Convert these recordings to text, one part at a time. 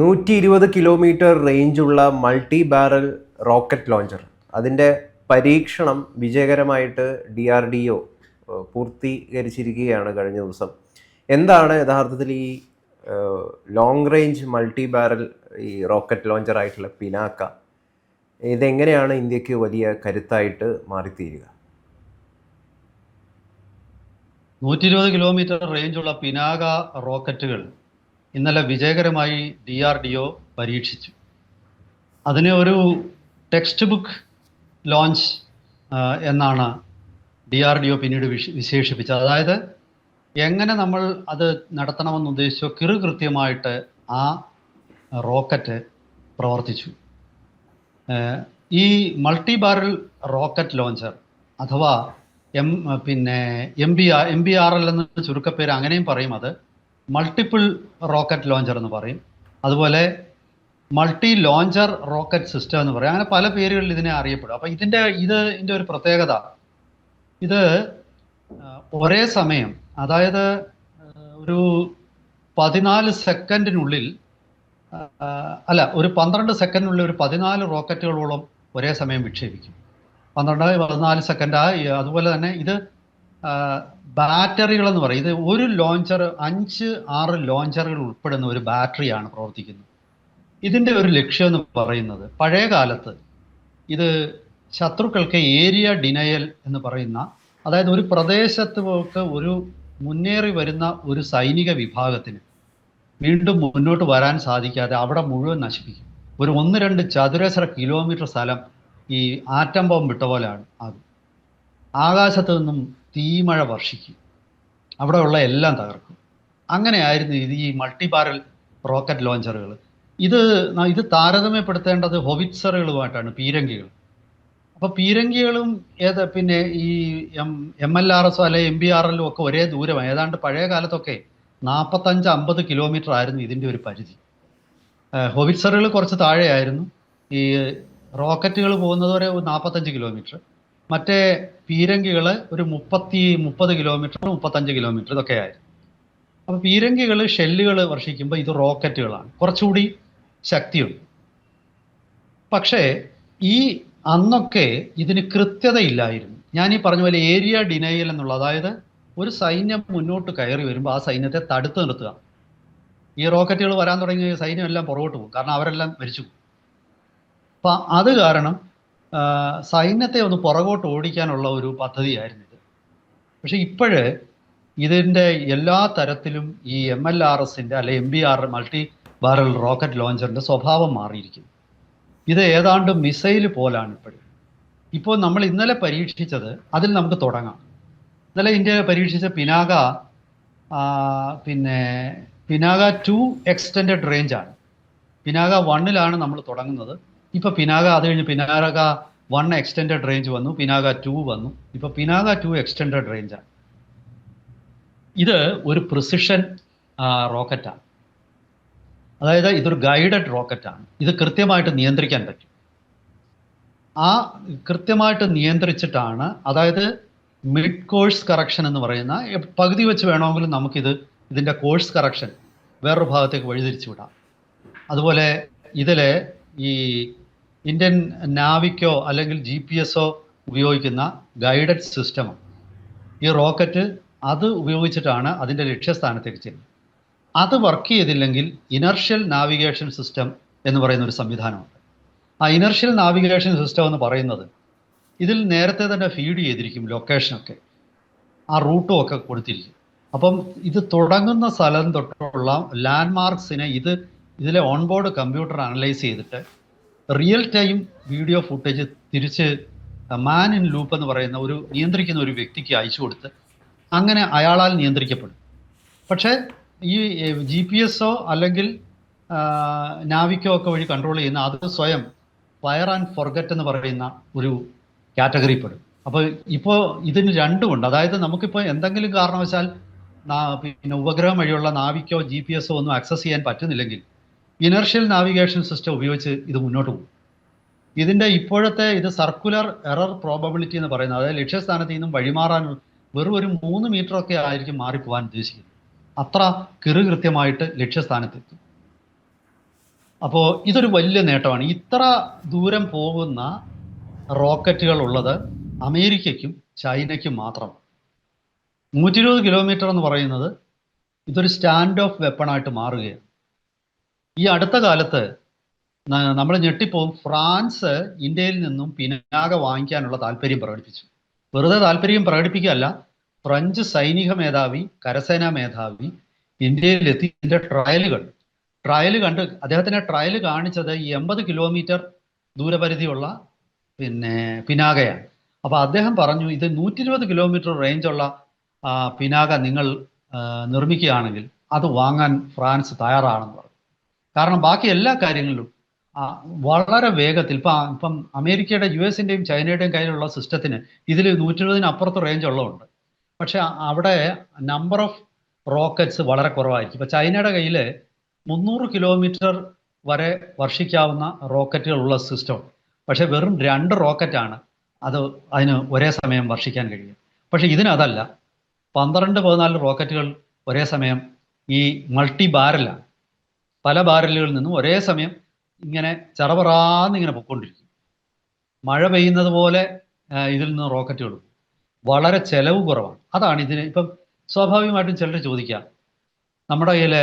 നൂറ്റി ഇരുപത് കിലോമീറ്റർ റേഞ്ചുള്ള മൾട്ടി ബാരൽ റോക്കറ്റ് ലോഞ്ചർ. അതിന്റെ പരീക്ഷണം വിജയകരമായിട്ട് ഡി ആർ ഡി ഒ പൂർത്തീകരിച്ചിരിക്കുകയാണ് കഴിഞ്ഞ ദിവസം. എന്താണ് യഥാർത്ഥത്തിൽ ഈ ലോങ് റേഞ്ച് മൾട്ടി ബാരൽ ഈ റോക്കറ്റ് ലോഞ്ചർ ആയിട്ടുള്ള പിനാക്ക? ഇതെങ്ങനെയാണ് ഇന്ത്യയ്ക്ക് വലിയ കരുത്തായിട്ട് മാറിത്തീരുക? നൂറ്റി ഇരുപത് കിലോമീറ്റർ റേഞ്ചുള്ള പിനാക റോക്കറ്റുകൾ ഇന്നലെ വിജയകരമായി ഡി ആർ ഡി ഒ പരീക്ഷിച്ചു. അതിനെ ഒരു ടെക്സ്റ്റ് ബുക്ക് ലോഞ്ച് എന്നാണ് ഡി ആർ ഡി ഒ പിന്നീട് വിശ വിശേഷിപ്പിച്ചത്. അതായത് എങ്ങനെ നമ്മൾ അത് നടത്തണമെന്ന് ഉദ്ദേശിച്ചോ കിറു കൃത്യമായിട്ട് ആ റോക്കറ്റ് പ്രവർത്തിച്ചു. ഈ മൾട്ടി ബാരൽ റോക്കറ്റ് ലോഞ്ചർ അഥവാ എം പിന്നെ M B R M B R L എന്ന ചുരുക്കപ്പേര് അങ്ങനെയും പറയും അത്. മൾട്ടിപ്പിൾ റോക്കറ്റ് ലോഞ്ചർ എന്ന് പറയും. അതുപോലെ മൾട്ടി ലോഞ്ചർ റോക്കറ്റ് സിസ്റ്റം എന്ന് പറയും. അങ്ങനെ പല പേരുകളിൽ ഇതിനെ അറിയപ്പെടും. അപ്പം ഇതിന്റെ ഇത് ഇതിന്റെ ഒരു പ്രത്യേകത. ഇത് ഒരേ സമയം അതായത് ഒരു പതിനാല് സെക്കൻഡിനുള്ളിൽ അല്ല ഒരു പന്ത്രണ്ട് സെക്കൻഡിനുള്ളിൽ ഒരു പതിനാല് റോക്കറ്റുകളോളം ഒരേ സമയം വിക്ഷേപിക്കും. പന്ത്രണ്ട് പതിനാല് സെക്കൻഡ് അതുപോലെ തന്നെ ഇത് ബാറ്ററികൾ എന്ന് പറയും. ഇത് ഒരു ലോഞ്ചർ അഞ്ച് ആറ് ലോഞ്ചറുകൾ ഉൾപ്പെടുന്ന ഒരു ബാറ്ററിയാണ് പ്രവർത്തിക്കുന്നത്. ഇതിന്റെ ഒരു ലക്ഷ്യം എന്ന് പറയുന്നത് പഴയ കാലത്ത് ഇത് ശത്രുക്കൾക്ക് ഏരിയ ഡിനയൽ എന്ന് പറയുന്ന അതായത് ഒരു പ്രദേശത്തുമൊക്കെ ഒരു മുന്നേറി വരുന്ന ഒരു സൈനിക വിഭാഗത്തിന് വീണ്ടും മുന്നോട്ട് വരാൻ സാധിക്കാതെ അവിടെ മുഴുവൻ നശിപ്പിക്കും. ഒരു ഒന്ന് രണ്ട് ചതുരശ്ര കിലോമീറ്റർ സ്ഥലം ഈ ആറ്റം ബോംബ് പോലെയാണ് അത്. ആകാശത്ത് നിന്നും തീമഴ വർഷിക്കും. അവിടെയുള്ള എല്ലാം തകർക്കും. അങ്ങനെയായിരുന്നു ഇത് ഈ മൾട്ടി ബാരൽ റോക്കറ്റ് ലോഞ്ചറുകൾ ഇത് ഇത് താരതമ്യപ്പെടുത്തേണ്ടത് ഹൊവിറ്റ്സറുകളുമായിട്ടാണ് പീരങ്കികൾ. അപ്പോൾ പീരങ്കികളും ഏത് പിന്നെ ഈ M M L R S അല്ലെ എം ബി ആർ എല്ലോ ഒക്കെ ഒരേ ദൂരം ഏതാണ്ട് പഴയ കാലത്തൊക്കെ നാൽപ്പത്തഞ്ച് അമ്പത് കിലോമീറ്റർ ആയിരുന്നു ഇതിന്റെ ഒരു പരിധി. ഹൊവിറ്റ്സറുകൾ കുറച്ച് താഴെയായിരുന്നു. ഈ റോക്കറ്റുകൾ പോകുന്നത് വരെ നാൽപ്പത്തഞ്ച് കിലോമീറ്റർ. മറ്റേ പീരങ്കികൾ ഒരു മുപ്പത്തി മുപ്പത് കിലോമീറ്റർ മുപ്പത്തഞ്ച് കിലോമീറ്റർ ഇതൊക്കെ ആയിരുന്നു. അപ്പോൾ പീരങ്കികൾ ഷെല്ലുകൾ വർഷിക്കുമ്പോൾ ഇത് റോക്കറ്റുകളാണ്. കുറച്ചുകൂടി ശക്തിയുണ്ട്. പക്ഷേ ഈ അന്നൊക്കെ ഇതിന് കൃത്യതയില്ലായിരുന്നു. ഞാൻ ഈ പറഞ്ഞ പോലെ ഏരിയ ഡിനയൽ എന്നുള്ള അതായത് ഒരു സൈന്യം മുന്നോട്ട് കയറി വരുമ്പോൾ ആ സൈന്യത്തെ തടുത്തു നിർത്തുക. ഈ റോക്കറ്റുകൾ വരാൻ തുടങ്ങിയ സൈന്യം എല്ലാം പുറകോട്ട് പോകും. കാരണം അവരെല്ലാം മരിച്ചു പോകും. അപ്പം അത് കാരണം സൈന്യത്തെ ഒന്ന് പുറകോട്ട് ഓടിക്കാനുള്ള ഒരു പദ്ധതിയായിരുന്നു ഇത്. പക്ഷെ ഇപ്പോഴ് ഇതിന്റെ എല്ലാ തരത്തിലും ഈ എം എൽ ആർ എസിന്റെ അല്ലെ M B R multi barrel rocket ലോഞ്ചറിന്റെ സ്വഭാവം മാറിയിരിക്കുന്നു. ഇത് ഏതാണ്ട് മിസൈൽ പോലാണ് ഇപ്പോഴും. ഇപ്പോൾ നമ്മൾ ഇന്നലെ പരീക്ഷിച്ചത് അതിൽ നമുക്ക് തുടങ്ങാം. ഇന്നലെ ഇന്ത്യ പരീക്ഷിച്ച പിനാക പിന്നെ പിനാക ടു എക്സ്റ്റെൻഡ് റേഞ്ചാണ് പിനാക വണ്ണിലാണ് നമ്മൾ തുടങ്ങുന്നത്. ഇപ്പോൾ പിനാക അത് കഴിഞ്ഞ് പിനാക വൺ എക്സ്റ്റെൻഡഡ് റേഞ്ച് വന്നു പിനാക ടു വന്നു. ഇപ്പൊ പിനാക ടു എക്സ്റ്റെൻഡഡ് റേഞ്ചാണ് ഇത് ഒരു പ്രിസിഷൻ റോക്കറ്റാണ് അതായത് ഇതൊരു ഗൈഡഡ് റോക്കറ്റാണ് ഇത് കൃത്യമായിട്ട് നിയന്ത്രിക്കാൻ പറ്റും. ആ കൃത്യമായിട്ട് നിയന്ത്രിച്ചിട്ടാണ് അതായത് മിഡ് കോഴ്സ് കറക്ഷൻ എന്ന് പറയുന്ന പകുതി വെച്ച് വേണമെങ്കിലും നമുക്കിത് ഇതിന്റെ കോഴ്സ് കറക്ഷൻ വേറൊരു ഭാഗത്തേക്ക് വഴിതിരിച്ചു വിടാം അതുപോലെ ഇതിലെ ഈ ഇന്ത്യൻ നാവിക്കോ അല്ലെങ്കിൽ ജി പി എസോ ഉപയോഗിക്കുന്ന ഗൈഡഡ് സിസ്റ്റമാണ് ഈ റോക്കറ്റ് അത് ഉപയോഗിച്ചിട്ടാണ് അതിന്റെ ലക്ഷ്യസ്ഥാനത്തേക്ക് ചെല്ലുന്നത് അത് വർക്ക് ചെയ്തില്ലെങ്കിൽ ഇനർഷ്യൽ നാവിഗേഷൻ സിസ്റ്റം എന്ന് പറയുന്ന ഒരു സംവിധാനമുണ്ട്. ആ ഇനർഷ്യൽ നാവിഗേഷൻ സിസ്റ്റം എന്ന് പറയുന്നത് ഇതിൽ നേരത്തെ തന്നെ ഫീഡ് ചെയ്തിരിക്കും ലൊക്കേഷനൊക്കെ. ആ റൂട്ടും ഒക്കെ കൊടുത്തിരിക്കും. അപ്പം ഇത് തുടങ്ങുന്ന സ്ഥലം തൊട്ടുള്ള ലാൻഡ് മാർക്സിനെ ഇത് ഇതിലെ ഓൺബോർഡ് കമ്പ്യൂട്ടർ അനലൈസ് ചെയ്തിട്ട് റിയൽ ടൈം വീഡിയോ ഫുട്ടേജ് തിരിച്ച് മാൻ ഇൻ ലൂപ്പ് എന്ന് പറയുന്ന ഒരു നിയന്ത്രിക്കുന്ന ഒരു വ്യക്തിക്ക് അയച്ചു കൊടുത്ത് അങ്ങനെ അയാളാൽ നിയന്ത്രിക്കപ്പെടും. പക്ഷേ ഈ ജി പി എസോ അല്ലെങ്കിൽ നാവിക്കോ ഒക്കെ വഴി കൺട്രോൾ ചെയ്യുന്ന അത് സ്വയം ഫയർ ആൻഡ് ഫൊർഗറ്റ് എന്ന് പറയുന്ന ഒരു കാറ്റഗറി പെടും അപ്പോൾ ഇപ്പോൾ ഇതിന് രണ്ടുമുണ്ട് അതായത് നമുക്കിപ്പോൾ എന്തെങ്കിലും കാരണവശാൽ പിന്നെ ഉപഗ്രഹം വഴിയുള്ള നാവിക്കോ ജി പി എസോ ഒന്നും ആക്സസ് ചെയ്യാൻ പറ്റുന്നില്ലെങ്കിൽ ഇനർഷ്യൽ നാവിഗേഷൻ സിസ്റ്റം ഉപയോഗിച്ച് ഇത് മുന്നോട്ട് പോകും. ഇതിന്റെ ഇപ്പോഴത്തെ ഇത് സർക്കുലർ എറർ പ്രോബബിലിറ്റി എന്ന് പറയുന്നത് അതായത് ലക്ഷ്യസ്ഥാനത്ത് നിന്നും വഴിമാറാൻ വെറും ഒരു മൂന്ന് മീറ്റർ ഒക്കെ ആയിരിക്കും മാറിപ്പോവാൻ ഉദ്ദേശിക്കുന്നത്. അത്ര കിറുകൃത്യമായിട്ട് ലക്ഷ്യസ്ഥാനത്തെത്തും അപ്പോൾ ഇതൊരു വലിയ നേട്ടമാണ്. ഇത്ര ദൂരം പോകുന്ന റോക്കറ്റുകൾ ഉള്ളത് അമേരിക്കയ്ക്കും ചൈനയ്ക്കും മാത്രം നൂറ്റി ഇരുപത് കിലോമീറ്റർ എന്ന് പറയുന്നത് ഇതൊരു സ്റ്റാൻഡ് ഓഫ് വെപ്പണായിട്ട് മാറുകയാണ്. ഈ അടുത്ത കാലത്ത് നമ്മൾ ഞെട്ടിപ്പോവും. ഫ്രാൻസ് ഇന്ത്യയിൽ നിന്നും പിനാക വാങ്ങിക്കാനുള്ള താല്പര്യം പ്രകടിപ്പിച്ചു. വെറുതെ താല്പര്യം പ്രകടിപ്പിക്കുകയല്ല. ഫ്രഞ്ച് സൈനിക മേധാവി കരസേനാ മേധാവി ഇന്ത്യയിൽ എത്തി ഇതിന്റെ ട്രയലുകൾ. ട്രയൽ കണ്ട് അദ്ദേഹത്തിന്റെ ട്രയൽ കാണിച്ചത് ഈ എൺപത് കിലോമീറ്റർ ദൂരപരിധിയുള്ള പിന്നെ പിനാകയാണ്. അപ്പോൾ അദ്ദേഹം പറഞ്ഞു ഇത് നൂറ്റി ഇരുപത് കിലോമീറ്റർ റേഞ്ചുള്ള പിനാക നിങ്ങൾ നിർമ്മിക്കുകയാണെങ്കിൽ അത് വാങ്ങാൻ ഫ്രാൻസ് തയ്യാറാണെന്ന് കാരണം ബാക്കി എല്ലാ കാര്യങ്ങളിലും വളരെ വേഗത്തിൽ ഇപ്പം ഇപ്പം അമേരിക്കയുടെ യു എസിന്റെയും ചൈനയുടെയും കയ്യിലുള്ള സിസ്റ്റത്തിന് ഇതിൽ നൂറ്റി ഇരുപതിന് അപ്പുറത്ത് റേഞ്ച് ഉള്ളതുണ്ട്. പക്ഷെ അവിടെ നമ്പർ ഓഫ് റോക്കറ്റ്സ് വളരെ കുറവായിരിക്കും. ഇപ്പൊ ചൈനയുടെ കയ്യിൽ മുന്നൂറ് കിലോമീറ്റർ വരെ വർഷിക്കാവുന്ന റോക്കറ്റുകളുള്ള സിസ്റ്റം പക്ഷെ വെറും രണ്ട് റോക്കറ്റാണ് അത് അതിന് ഒരേ സമയം വർഷിക്കാൻ കഴിയും പക്ഷെ ഇതിനതല്ല. പന്ത്രണ്ട് പതിനാല് റോക്കറ്റുകൾ ഒരേ സമയം ഈ മൾട്ടി ബാരലാണ് പല ബാരലുകളിൽ നിന്നും ഒരേ സമയം ഇങ്ങനെ ചറപറാന്ന് ഇങ്ങനെ പൊക്കൊണ്ടിരിക്കും. മഴ പെയ്യുന്നത് പോലെ ഇതിൽ നിന്ന് റോക്കറ്റുകൾ പോകും. വളരെ ചെലവ് കുറവാണ്. അതാണ് ഇതിന് ഇപ്പം സ്വാഭാവികമായിട്ടും ചിലർ ചോദിക്കാം നമ്മുടെ കയ്യിൽ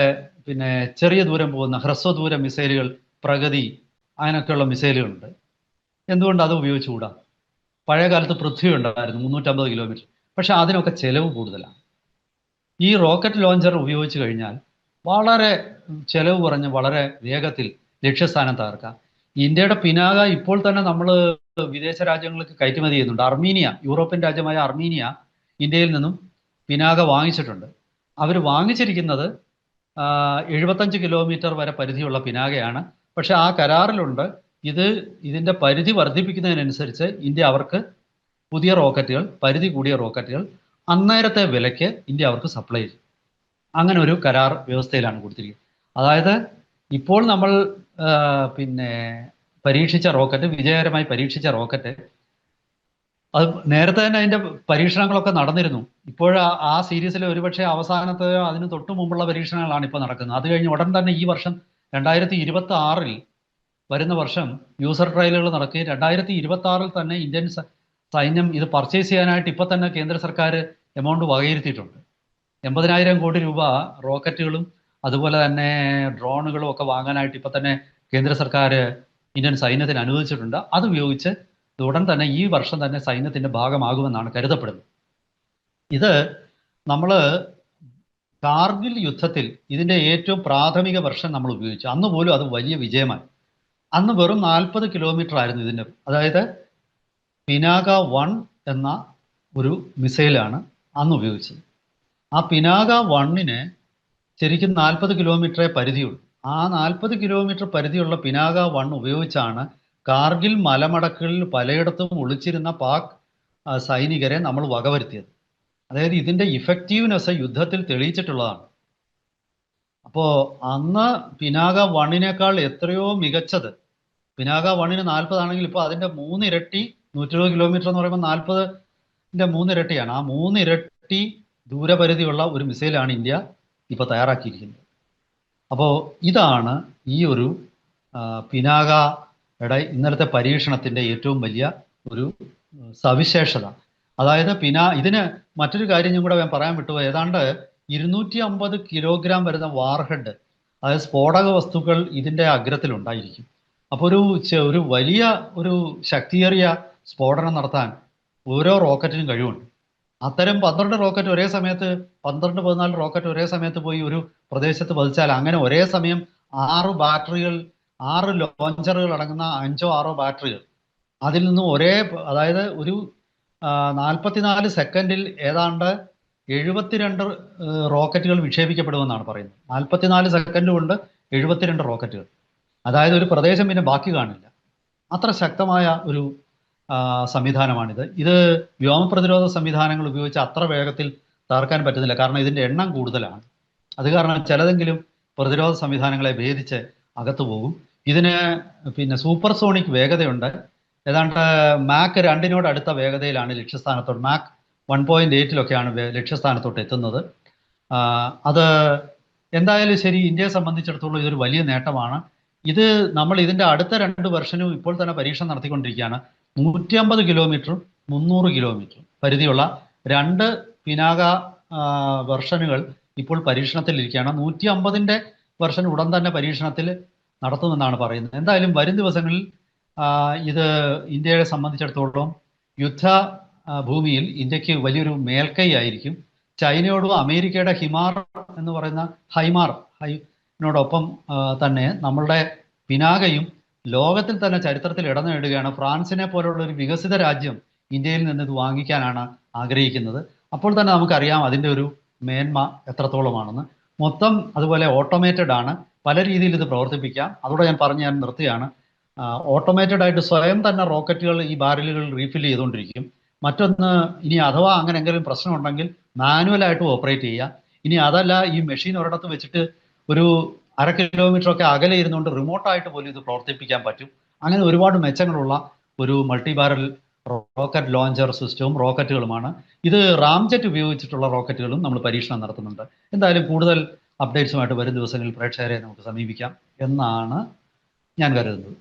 പിന്നെ ചെറിയ ദൂരം പോകുന്ന ഹ്രസ്വ ദൂര മിസൈലുകൾ പ്രഗതി അങ്ങനെയൊക്കെയുള്ള മിസൈലുകളുണ്ട്. എന്തുകൊണ്ട് അത് ഉപയോഗിച്ചുകൂടാ? പഴയ കാലത്ത് പൃഥ്വി ഉണ്ടായിരുന്നു മുന്നൂറ്റമ്പത് കിലോമീറ്റർ. പക്ഷെ അതിനൊക്കെ ചെലവ് കൂടുതലാണ്. ഈ റോക്കറ്റ് ലോഞ്ചർ ഉപയോഗിച്ച് കഴിഞ്ഞാൽ വളരെ ചെലവ് കുറഞ്ഞ് വളരെ വേഗത്തിൽ ലക്ഷ്യസ്ഥാനം തകർക്കാം. ഇന്ത്യയുടെ പിനാക ഇപ്പോൾ തന്നെ നമ്മൾ വിദേശ രാജ്യങ്ങൾക്ക് കയറ്റുമതി ചെയ്യുന്നുണ്ട്. അർമീനിയ യൂറോപ്യൻ രാജ്യമായ അർമീനിയ ഇന്ത്യയിൽ നിന്നും പിനാക വാങ്ങിച്ചിട്ടുണ്ട്. അവർ വാങ്ങിച്ചിരിക്കുന്നത് എഴുപത്തഞ്ച് കിലോമീറ്റർ വരെ പരിധിയുള്ള പിനാകയാണ് പക്ഷെ ആ കരാറിലുണ്ട്. ഇത് ഇതിന്റെ പരിധി വർദ്ധിപ്പിക്കുന്നതിനനുസരിച്ച് ഇന്ത്യ അവർക്ക് പുതിയ റോക്കറ്റുകൾ പരിധി കൂടിയ റോക്കറ്റുകൾ അന്നേരത്തെ വിലയ്ക്ക് ഇന്ത്യ അവർക്ക് സപ്ലൈ ചെയ്യും. അങ്ങനെ ഒരു കരാർ വ്യവസ്ഥയിലാണ് കൊടുത്തിരിക്കുന്നത്. അതായത് ഇപ്പോൾ നമ്മൾ പിന്നെ പരീക്ഷിച്ച റോക്കറ്റ് വിജയകരമായി പരീക്ഷിച്ച റോക്കറ്റ് അത് നേരത്തെ തന്നെ അതിന്റെ പരീക്ഷണങ്ങളൊക്കെ നടന്നിരുന്നു. ഇപ്പോൾ ആ സീരീസിലെ ഒരുപക്ഷെ അവസാനത്തെയോ അതിന് തൊട്ടു മുമ്പുള്ള പരീക്ഷണങ്ങളാണ് ഇപ്പോൾ നടക്കുന്നത്. അത് കഴിഞ്ഞ് ഉടൻ തന്നെ ഈ വർഷം രണ്ടായിരത്തി ഇരുപത്തി ആറിൽ വരുന്ന വർഷം യൂസർ ട്രയലുകൾ നടക്കുകയും രണ്ടായിരത്തി ഇരുപത്തി ആറിൽ തന്നെ ഇന്ത്യൻ സൈന്യം ഇത് പർച്ചേസ് ചെയ്യാനായിട്ട് ഇപ്പോൾ തന്നെ കേന്ദ്ര സർക്കാർ എമൗണ്ട് വകയിരുത്തിയിട്ടുണ്ട്. എൺപതിനായിരം കോടി രൂപ റോക്കറ്റുകളും അതുപോലെ തന്നെ ഡ്രോണുകളും ഒക്കെ വാങ്ങാനായിട്ട് ഇപ്പൊ തന്നെ കേന്ദ്ര സർക്കാർ ഇന്ത്യൻ സൈന്യത്തിന് അനുവദിച്ചിട്ടുണ്ട്. അത് ഉപയോഗിച്ച് ഉടൻ തന്നെ ഈ വർഷം തന്നെ സൈന്യത്തിന്റെ ഭാഗമാകുമെന്നാണ് കരുതപ്പെടുന്നത്. ഇത് നമ്മൾ കാർഗിൽ യുദ്ധത്തിൽ ഇതിന്റെ ഏറ്റവും പ്രാഥമിക വർഷം നമ്മൾ ഉപയോഗിച്ചു. അന്ന് പോലും അത് വലിയ വിജയമായി. അന്ന് വെറും നാൽപ്പത് കിലോമീറ്റർ ആയിരുന്നു ഇതിന്റെ അതായത് പിനാക വൺ എന്ന ഒരു മിസൈലാണ് അന്ന് ഉപയോഗിച്ചത്. ആ പിനാക വണ്ണിന് ശരിക്കും നാൽപ്പത് കിലോമീറ്ററേ പരിധിയുള്ളൂ. ആ നാൽപ്പത് കിലോമീറ്റർ പരിധിയുള്ള പിനാക വൺ ഉപയോഗിച്ചാണ് കാർഗിൽ മലമടക്കുകളിൽ പലയിടത്തും ഒളിച്ചിരുന്ന പാക് സൈനികരെ നമ്മൾ വകവരുത്തിയത്. അതായത് ഇതിന്റെ ഇഫക്റ്റീവ്നെസ് യുദ്ധത്തിൽ തെളിയിച്ചിട്ടുള്ളതാണ്. അപ്പോൾ അന്ന് പിനാക വണ്ണിനേക്കാൾ എത്രയോ മികച്ചത്? പിനാക വണ്ണിന് നാൽപ്പതാണെങ്കിൽ ഇപ്പോൾ അതിന്റെ മൂന്നിരട്ടി നൂറ്റി ഇരുപത് കിലോമീറ്റർ എന്ന് പറയുമ്പോൾ നാൽപ്പതിന്റെ മൂന്നിരട്ടിയാണ്. ആ മൂന്നിരട്ടി ദൂരപരിധിയുള്ള ഒരു മിസൈലാണ് ഇന്ത്യ. ഇപ്പോൾ തയ്യാറാക്കിയിരിക്കുന്നത് അപ്പോൾ ഇതാണ് ഈ ഒരു പിനാകയുടെ ഇന്നലത്തെ പരീക്ഷണത്തിന്റെ ഏറ്റവും വലിയ ഒരു സവിശേഷത. അതായത് പിനാ ഇതിന് മറ്റൊരു കാര്യം കൂടെ ഞാൻ പറയാൻ വിട്ടു ഏതാണ്ട് ഇരുന്നൂറ്റി അമ്പത് കിലോഗ്രാം വരുന്ന വാർഹെഡ് അതായത് സ്ഫോടക വസ്തുക്കൾ ഇതിന്റെ അഗ്രത്തിൽ ഉണ്ടായിരിക്കും. അപ്പോൾ ഒരു ഒരു വലിയ ഒരു ശക്തിയേറിയ സ്ഫോടനം നടത്താൻ ഓരോ റോക്കറ്റിനും കഴിവുണ്ട്. അത്തരം പന്ത്രണ്ട് റോക്കറ്റ് ഒരേ സമയത്ത് പന്ത്രണ്ട് പതിനാല് റോക്കറ്റ് ഒരേ സമയത്ത് പോയി ഒരു പ്രദേശത്ത് പതിച്ചാൽ അങ്ങനെ ഒരേ സമയം ആറ് ബാറ്ററികൾ ആറ് ലോഞ്ചറുകൾ അടങ്ങുന്ന അഞ്ചോ ആറോ ബാറ്ററികൾ. അതിൽ നിന്നും ഒരേ അതായത് ഒരു നാൽപ്പത്തിനാല് സെക്കൻഡിൽ ഏതാണ്ട് എഴുപത്തിരണ്ട് റോക്കറ്റുകൾ വിക്ഷേപിക്കപ്പെടുമെന്നാണ് പറയുന്നത്. നാൽപ്പത്തിനാല് സെക്കൻഡ് കൊണ്ട് എഴുപത്തിരണ്ട് റോക്കറ്റുകൾ. അതായത് ഒരു പ്രദേശം പിന്നെ ബാക്കി കാണില്ല. അത്ര ശക്തമായ ഒരു സംവിധാനമാണിത്. ഇത് വ്യോമ പ്രതിരോധ സംവിധാനങ്ങൾ ഉപയോഗിച്ച് അത്ര വേഗത്തിൽ തകർക്കാൻ പറ്റുന്നില്ല. കാരണം ഇതിന്റെ എണ്ണം കൂടുതലാണ്. അത് കാരണം ചിലതെങ്കിലും പ്രതിരോധ സംവിധാനങ്ങളെ ഭേദിച്ച് അകത്തു പോകും. ഇതിന് പിന്നെ സൂപ്പർസോണിക് വേഗതയുണ്ട്. ഏതാണ്ട് മാക്ക് രണ്ടിനോട് അടുത്ത വേഗതയിലാണ് ലക്ഷ്യസ്ഥാനത്തോട്ട്. മാക്ക് വൺ പോയിന്റ് എയ്റ്റിലൊക്കെയാണ് ലക്ഷ്യസ്ഥാനത്തോട്ട് എത്തുന്നത്. അത് എന്തായാലും ശരി ഇന്ത്യയെ സംബന്ധിച്ചിടത്തോളം ഇതൊരു വലിയ നേട്ടമാണ്. ഇത് നമ്മൾ ഇതിന്റെ അടുത്ത രണ്ട് വെർഷനും ഇപ്പോൾ തന്നെ പരീക്ഷണം നടത്തിക്കൊണ്ടിരിക്കുകയാണ്. നൂറ്റി അമ്പത് കിലോമീറ്ററും മുന്നൂറ് കിലോമീറ്ററും പരിധിയുള്ള രണ്ട് പിനാക വെർഷനുകൾ ഇപ്പോൾ പരീക്ഷണത്തിലിരിക്കുകയാണ്. നൂറ്റി അമ്പതിന്റെ വെർഷൻ ഉടൻ തന്നെ പരീക്ഷണത്തിൽ നടത്തുമെന്നാണ് പറയുന്നത്. എന്തായാലും വരും ദിവസങ്ങളിൽ ഇത് ഇന്ത്യയെ സംബന്ധിച്ചിടത്തോളം യുദ്ധ ഭൂമിയിൽ ഇന്ത്യയ്ക്ക് വലിയൊരു മേൽക്കൈ ആയിരിക്കും ചൈനയോടും അമേരിക്കയുടെ ഹിമാർ എന്ന് പറയുന്ന ഹൈമാർ ഹൈനോടൊപ്പം തന്നെ നമ്മളുടെ പിനാകയും ലോകത്തിൽ തന്നെ ചരിത്രത്തിൽ ഇടം നേടുകയാണ് ഫ്രാൻസിനെ പോലുള്ള ഒരു വികസിത രാജ്യം ഇന്ത്യയിൽ നിന്ന് ഇത് വാങ്ങിക്കാനാണ് ആഗ്രഹിക്കുന്നത്. അപ്പോൾ തന്നെ നമുക്കറിയാം അതിന്റെ ഒരു മേന്മ എത്രത്തോളമാണെന്ന്. മൊത്തം അതുപോലെ ഓട്ടോമേറ്റഡ് ആണ്. പല രീതിയിൽ ഇത് പ്രവർത്തിപ്പിക്കാം. അതോടെ ഞാൻ പറഞ്ഞ് ഞാൻ നിർത്തിയാണ് ഓട്ടോമേറ്റഡ് ആയിട്ട് സ്വയം തന്നെ റോക്കറ്റുകൾ ഈ ബാരലുകൾ റീഫിൽ ചെയ്തുകൊണ്ടിരിക്കും. മറ്റൊന്ന് ഇനി അഥവാ അങ്ങനെ എന്തെങ്കിലും പ്രശ്നമുണ്ടെങ്കിൽ മാനുവലായിട്ട് ഓപ്പറേറ്റ് ചെയ്യുക. ഇനി അതല്ല ഈ മെഷീൻ ഒരിടത്ത് വെച്ചിട്ട് ഒരു അര കിലോമീറ്റർ ഒക്കെ അകലെ ഇരുന്നുകൊണ്ട് റിമോട്ടായിട്ട് പോലും ഇത് പ്രവർത്തിപ്പിക്കാൻ പറ്റും. അങ്ങനെ ഒരുപാട് മെച്ചങ്ങളുള്ള ഒരു മൾട്ടി ബാരൽ റോക്കറ്റ് ലോഞ്ചർ സിസ്റ്റവും റോക്കറ്റുകളുമാണ് ഇത് റാംജെറ്റ് ഉപയോഗിച്ചിട്ടുള്ള റോക്കറ്റുകളും നമ്മൾ പരീക്ഷണം നടത്തുന്നുണ്ട്. എന്തായാലും കൂടുതൽ അപ്ഡേറ്റ്സുമായിട്ട് വരും ദിവസങ്ങളിൽ പ്രേക്ഷകരെ നമുക്ക് സമീപിക്കാം എന്നാണ് ഞാൻ കരുതുന്നത്.